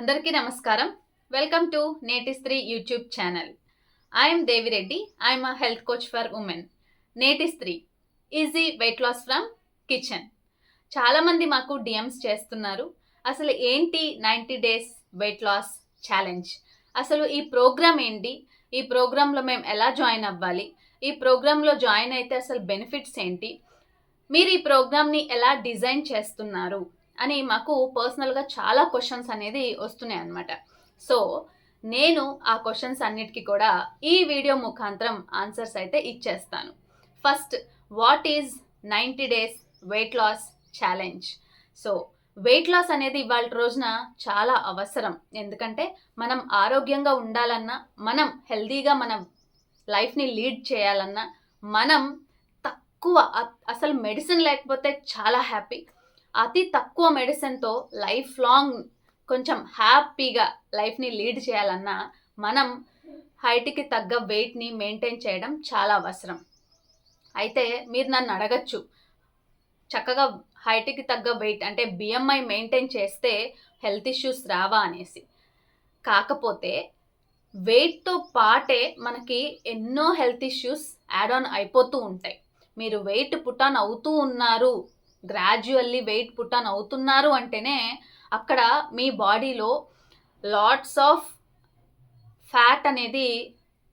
అందరికీ నమస్కారం. Welcome to Neti Stree YouTube channel I'm Devireddy I'm a health coach for women Neti Stree easy weight loss from kitchen చాలామంది మాకు DMs చేస్తున్నారు. అసలు ఏంటి ninety days weight loss challenge అసలు ఈ ప్రోగ్రామ్ ఏంటి? ఈ ప్రోగ్రాంలో మేము ఎలా జాయిన్ అవ్వాలి? ఈ ప్రోగ్రాంలో జాయిన్ అయితే అసలు బెనిఫిట్స్ ఏంటి? మీరు ఈ ప్రోగ్రామ్ని ఎలా డిజైన్ చేస్తున్నారు? అని మాకు పర్సనల్గా చాలా క్వశ్చన్స్ అనేది వస్తున్నాయి అన్నమాట. సో నేను ఆ క్వశ్చన్స్ అన్నిటికీ కూడా ఈ వీడియో ముఖాంతరం ఆన్సర్స్ అయితే ఇచ్చేస్తాను. First what is ninety days weight loss challenge so weight loss అనేది ఇవాళ రోజున చాలా అవసరం. ఎందుకంటే మనం ఆరోగ్యంగా ఉండాలన్నా మనం హెల్దీగా మన లైఫ్ని లీడ్ చేయాలన్నా మనం తక్కువ అసలు మెడిసిన్ లేకపోతే చాలా హ్యాపీ అతి తక్కువ మెడిసిన్తో లైఫ్ లాంగ్ కొంచెం హ్యాపీగా లైఫ్ని లీడ్ చేయాలన్నా మనం హైట్కి తగ్గ వెయిట్ని మెయింటైన్ చేయడం చాలా అవసరం. అయితే మీరు నన్ను అడగచ్చు చక్కగా హైట్కి తగ్గ వెయిట్ అంటే బిఎంఐ మెయింటైన్ చేస్తే హెల్త్ ఇష్యూస్ రావా అనేసి. కాకపోతే వెయిట్తో పాటే మనకి ఎన్నో హెల్త్ ఇష్యూస్ యాడ్ ఆన్ అయిపోతూ ఉంటాయి. మీరు వెయిట్ పుట్ ఆన్ అవుతూ ఉన్నారు గ్రాడ్యువల్లీ వెయిట్ పుట్ ఆన్ అవుతున్నారు అంటేనే అక్కడ మీ బాడీలో లాట్స్ ఆఫ్ ఫ్యాట్ అనేది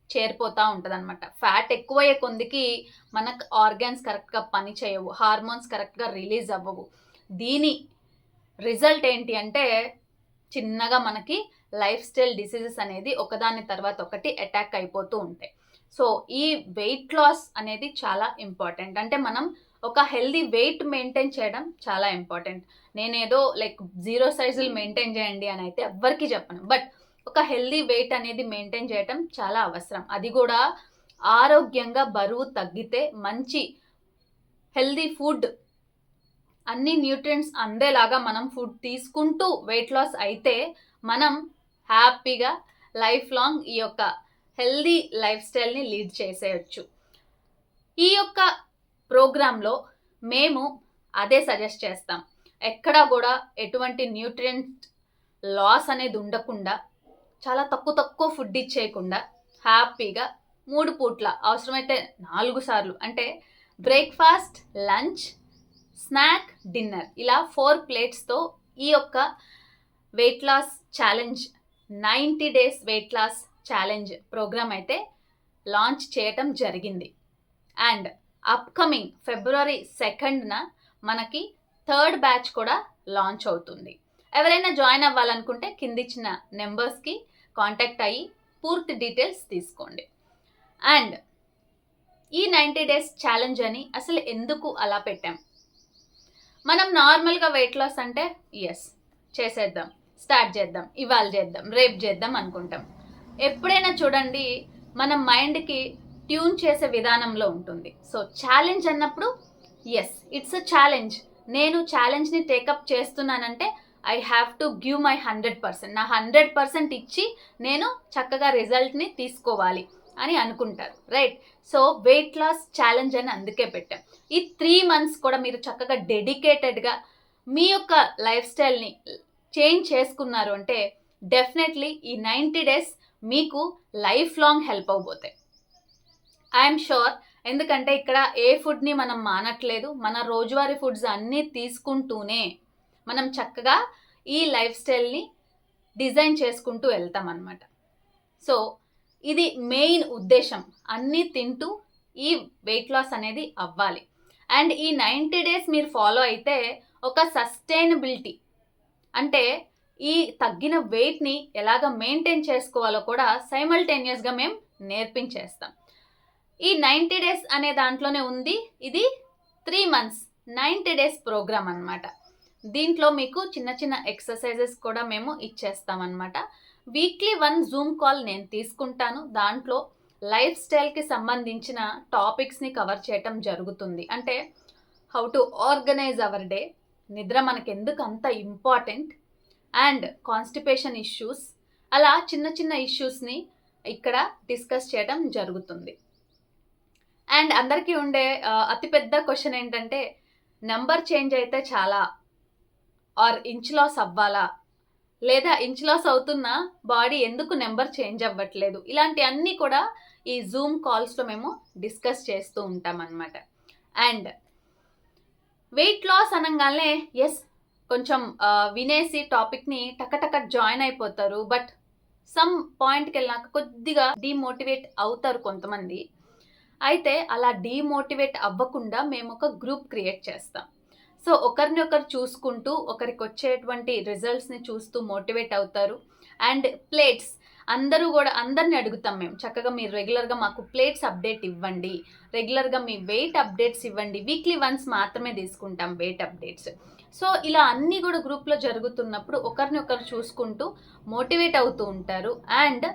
చేరిపోతూ ఉంటుంది అనమాట ఫ్యాట్ ఎక్కువయ్యే కొందికి మనకు ఆర్గాన్స్ కరెక్ట్గా పని చేయవు హార్మోన్స్ కరెక్ట్గా రిలీజ్ అవ్వవు. దీని రిజల్ట్ ఏంటి అంటే చిన్నగా మనకి లైఫ్ స్టైల్ డిసీజెస్ అనేది ఒకదాని తర్వాత ఒకటి అటాక్ అయిపోతూ ఉంటాయి. సో ఈ వెయిట్ లాస్ అనేది చాలా ఇంపార్టెంట్ అంటే మనం ఒక హెల్దీ వెయిట్ మెయింటైన్ చేయడం చాలా ఇంపార్టెంట్ నేనేదో లైక్ జీరో సైజులు మెయింటైన్ చేయండి అని అయితే ఎవ్వరికి చెప్పను. బట్ ఒక హెల్దీ వెయిట్ అనేది మెయింటైన్ చేయడం చాలా అవసరం. అది కూడా ఆరోగ్యంగా బరువు తగ్గితే మంచి హెల్దీ ఫుడ్ అన్ని న్యూట్రియంట్స్ అందేలాగా మనం ఫుడ్ తీసుకుంటూ వెయిట్ లాస్ అయితే మనం హ్యాపీగా లైఫ్ లాంగ్ ఈ యొక్క హెల్దీ లైఫ్ స్టైల్ని లీడ్ చేసేయచ్చు. ఈ యొక్క ప్రోగ్రాంలో మేము అదే సజెస్ట్ చేస్తాం. ఎక్కడా కూడా ఎటువంటి న్యూట్రియంట్ లాస్ అనేది ఉండకుండా చాలా తక్కువ తక్కువ ఫుడ్ ఇచ్చేయకుండా హ్యాపీగా మూడు పూట్ల అవసరమైతే నాలుగు సార్లు అంటే బ్రేక్ఫాస్ట్ లంచ్ స్నాక్ డిన్నర్ ఇలా ఫోర్ ప్లేట్స్తో ఈ యొక్క weight loss challenge ninety days weight loss challenge programme అయితే లాంచ్ చేయటం జరిగింది. అండ్ అప్కమింగ్ ఫిబ్రవరి సెకండ్న మనకి థర్డ్ బ్యాచ్ కూడా లాంచ్ అవుతుంది. ఎవరైనా జాయిన్ అవ్వాలనుకుంటే కిందిచ్చిన నెంబర్స్కి కాంటాక్ట్ అయ్యి పూర్తి డీటెయిల్స్ తీసుకోండి. అండ్ ఈ నైంటీ డేస్ ఛాలెంజ్ అని అసలు ఎందుకు అలా పెట్టాం? మనం నార్మల్గా వెయిట్ లాస్ అంటే ఎస్ చేసేద్దాం స్టార్ట్ చేద్దాం ఇవాళ చేద్దాం రేపు చేద్దాం అనుకుంటాం. ఎప్పుడైనా చూడండి మన మైండ్కి ట్యూన్ చేసే విధానంలో ఉంటుంది. సో ఛాలెంజ్ అన్నప్పుడు ఎస్ ఇట్స్ అ ఛాలెంజ్ నేను ఛాలెంజ్ని టేకప్ చేస్తున్నానంటే I have to give my hundred percent నా హండ్రెడ్ పర్సెంట్ ఇచ్చి నేను చక్కగా రిజల్ట్ని తీసుకోవాలి అని అనుకుంటారు. Right so weight loss challenge అని అందుకే పెట్టాం. ఈ త్రీ మంత్స్ కూడా మీరు చక్కగా డెడికేటెడ్గా మీ యొక్క లైఫ్ స్టైల్ని చేంజ్ చేసుకున్నారు అంటే డెఫినెట్లీ ఈ నైంటీ డేస్ మీకు లైఫ్ లాంగ్ హెల్ప్ అవబోతాయి ఐఎమ్ షూర్. ఎందుకంటే ఇక్కడ ఏ ఫుడ్ని మనం మానట్లేదు మన రోజువారీ ఫుడ్స్ అన్నీ తీసుకుంటూనే మనం చక్కగా ఈ లైఫ్ స్టైల్ని డిజైన్ చేసుకుంటూ వెళ్తాం అన్నమాట సో ఇది మెయిన్ ఉద్దేశం. అన్నీ తింటూ ఈ వెయిట్ లాస్ అనేది అవ్వాలి. అండ్ ఈ నైంటీ డేస్ మీరు ఫాలో అయితే ఒక సస్టైనబిలిటీ అంటే ఈ తగ్గిన వెయిట్ని ఎలాగ మెయింటైన్ చేసుకోవాలో కూడా సైమల్టేనియస్గా మేము నేర్పించేస్తాం. ఈ నైంటీ డేస్ అనే దాంట్లోనే ఉంది. ఇది three months. Ninety days programme అన్నమాట. దీంట్లో మీకు చిన్న చిన్న ఎక్సర్సైజెస్ కూడా మేము ఇచ్చేస్తామన్నమాట. వీక్లీ వన్ జూమ్ కాల్ నేను తీసుకుంటాను. దాంట్లో లైఫ్ స్టైల్కి సంబంధించిన టాపిక్స్ని కవర్ చేయటం జరుగుతుంది. అంటే how to organise our day. నిద్ర మనకి ఎందుకు అంత ఇంపార్టెంట్? And constipation issues. అలా చిన్న చిన్న ఇష్యూస్ని ఇక్కడ డిస్కస్ చేయడం జరుగుతుంది. అండ్ అందరికీ ఉండే అతిపెద్ద క్వశ్చన్ ఏంటంటే నెంబర్ చేంజ్ అయితే చాలా ఆర్ ఇంచ్ లాస్ అవ్వాలా? లేదా ఇంచ్ లాస్ అవుతున్న బాడీ ఎందుకు నెంబర్ చేంజ్ అవ్వట్లేదు? ఇలాంటి అన్నీ కూడా ఈ జూమ్ కాల్స్లో మేము డిస్కస్ చేస్తూ ఉంటాం అండ్ వెయిట్ లాస్ అనగానే ఎస్ కొంచెం వినేసి టాపిక్ని టకటక జాయిన్ అయిపోతారు. బట్ సమ్ పాయింట్కి వెళ్ళాక కొద్దిగా డిమోటివేట్ అవుతారు కొంతమంది. అయితే అలా డీమోటివేట్ అవ్వకుండా మేము ఒక గ్రూప్ క్రియేట్ చేస్తాం. సో ఒకరిని ఒకరు చూసుకుంటూ ఒకరికి వచ్చేటువంటి రిజల్ట్స్ని చూస్తూ మోటివేట్ అవుతారు. అండ్ ప్లేట్స్ అందరూ కూడా అందరిని అడుగుతాం మేము. చక్కగా మీరు రెగ్యులర్గా మాకు ప్లేట్స్ అప్డేట్ ఇవ్వండి. రెగ్యులర్గా మీ వెయిట్ అప్డేట్స్ ఇవ్వండి. వీక్లీ వన్స్ మాత్రమే తీసుకుంటాం వెయిట్ అప్డేట్స్ సో ఇలా అన్నీ కూడా గ్రూప్లో జరుగుతున్నప్పుడు ఒకరిని ఒకరు చూసుకుంటూ మోటివేట్ అవుతూ ఉంటారు. అండ్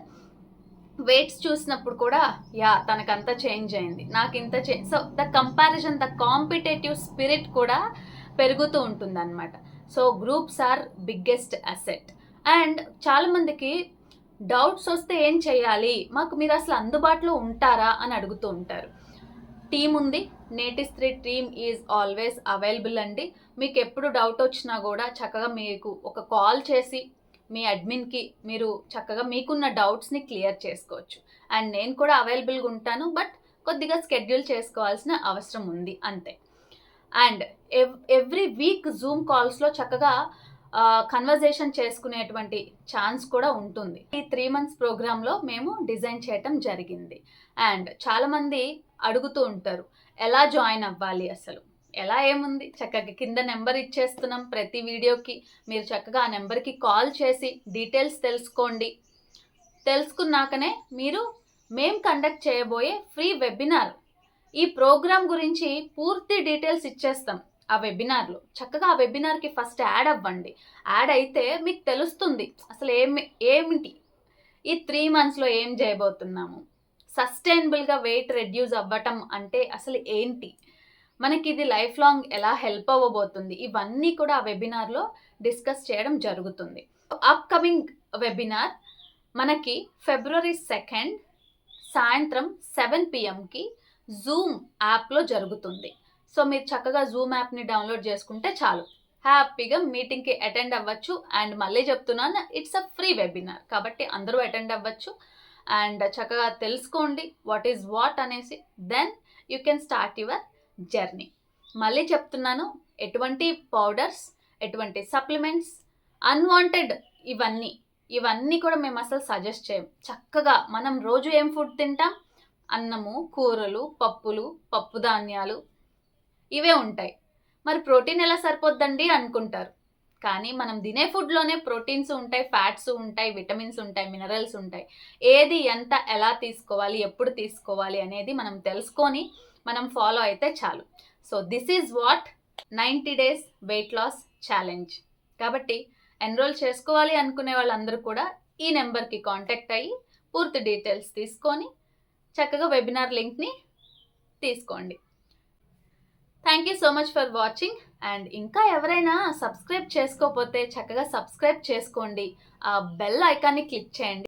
వెయిట్స్ చూసినప్పుడు కూడా యా తనకంతా చేంజ్ అయింది. నాకు ఇంత change so the comparison the competitive spirit కూడా పెరుగుతూ ఉంటుంది అనమాట so groups are biggest asset and చాలామందికి డౌట్స్ వస్తే ఏం చేయాలి? మాకు మీరు అసలు అందుబాటులో ఉంటారా అని అడుగుతూ ఉంటారు. టీం ఉంది. నేటి స్త్రీ టీమ్ ఈజ్ ఆల్వేస్ అవైలబుల్ అండి. మీకు ఎప్పుడు డౌట్ వచ్చినా కూడా చక్కగా మీకు ఒక కాల్ చేసి మీ అడ్మిన్కి మీరు చక్కగా మీకున్న డౌట్స్ని క్లియర్ చేసుకోవచ్చు. అండ్ నేను కూడా అవైలబుల్గా ఉంటాను బట్ కొద్దిగా స్కెడ్యూల్ చేసుకోవాల్సిన అవసరం ఉంది అంతే. అండ్ ఎవ్ ఎవ్రీ వీక్ జూమ్ కాల్స్లో చక్కగా కన్వర్జేషన్ చేసుకునేటువంటి ఛాన్స్ కూడా ఉంటుంది. ఈ త్రీ మంత్స్ ప్రోగ్రాంలో మేము డిజైన్ చేయటం జరిగింది. అండ్ చాలామంది అడుగుతూ ఉంటారు ఎలా జాయిన్ అవ్వాలి అసలు? ఎలా ఏముంది? చక్కగా కింద నెంబర్ ఇచ్చేస్తున్నాం ప్రతి వీడియోకి. మీరు చక్కగా ఆ నెంబర్కి కాల్ చేసి డీటెయిల్స్ తెలుసుకోండి. తెలుసుకున్నాకనే మీరు మేం కండక్ట్ చేయబోయే ఫ్రీ వెబినార్. ఈ ప్రోగ్రామ్ గురించి పూర్తి డీటెయిల్స్ ఇచ్చేస్తాం ఆ వెబినార్లో. చక్కగా ఆ వెబినార్కి ఫస్ట్ యాడ్ అవ్వండి. యాడ్ అయితే మీకు తెలుస్తుంది అసలు ఏమి ఏమిటి? ఈ త్రీ మంత్స్లో ఏం చేయబోతున్నాము? సస్టైనబుల్గా వెయిట్ రెడ్యూస్ అవ్వటం అంటే అసలు ఏంటి? మనకి ఇది లైఫ్ లాంగ్ ఎలా హెల్ప్ అవ్వబోతుంది? ఇవన్నీ కూడా ఆ వెబినార్లో డిస్కస్ చేయడం జరుగుతుంది. అప్కమింగ్ వెబినార్ మనకి ఫిబ్రవరి సెకండ్ సాయంత్రం సెవెన్ పిఎంకి జూమ్ యాప్లో జరుగుతుంది. సో మీరు చక్కగా జూమ్ యాప్ని డౌన్లోడ్ చేసుకుంటే చాలు. హ్యాపీగా మీటింగ్కి అటెండ్ అవ్వచ్చు అండ్ మళ్ళీ చెప్తున్నాను ఇట్స్ అ ఫ్రీ వెబినార్ కాబట్టి అందరూ అటెండ్ అవ్వచ్చు. అండ్ చక్కగా తెలుసుకోండి వాట్ ఈజ్ వాట్ అనేసి then you can start your journey. మళ్ళీ చెప్తున్నాను ఎటువంటి పౌడర్స్ ఎటువంటి సప్లిమెంట్స్ అన్వాంటెడ్ ఇవన్నీ ఇవన్నీ కూడా మేము అసలు సజెస్ట్ చేయం. చక్కగా మనం రోజు ఏం ఫుడ్ తింటాం? అన్నము కూరలు పప్పులు పప్పు ధాన్యాలు ఇవే ఉంటాయి. మరి ప్రోటీన్ ఎలా సరిపోద్దండి అనుకుంటారు. కానీ మనం తినే ఫుడ్లోనే ప్రోటీన్స్ ఉంటాయి ఫ్యాట్స్ ఉంటాయి విటమిన్స్ ఉంటాయి మినరల్స్ ఉంటాయి. ఏది ఎంత ఎలా తీసుకోవాలి ఎప్పుడు తీసుకోవాలి అనేది మనం తెలుసుకొని మనం ఫాలో అయితే చాలు. So this is what ninety days weight loss challenge కాబట్టి ఎన్రోల్ చేసుకోవాలి అనుకునే వాళ్ళందరూ కూడా ఈ నెంబర్కి కాంటాక్ట్ అయ్యి పూర్తి డీటెయిల్స్ తీసుకొని చక్కగా వెబినార్ లింక్ని తీసుకోండి. Thank you so much for watching and ఇంకా ఎవరైనా సబ్స్క్రైబ్ చేసుకోకపోతే చక్కగా సబ్స్క్రైబ్ చేసుకోండి. ఆ బెల్ ఐకాన్ని క్లిక్ చేయండి.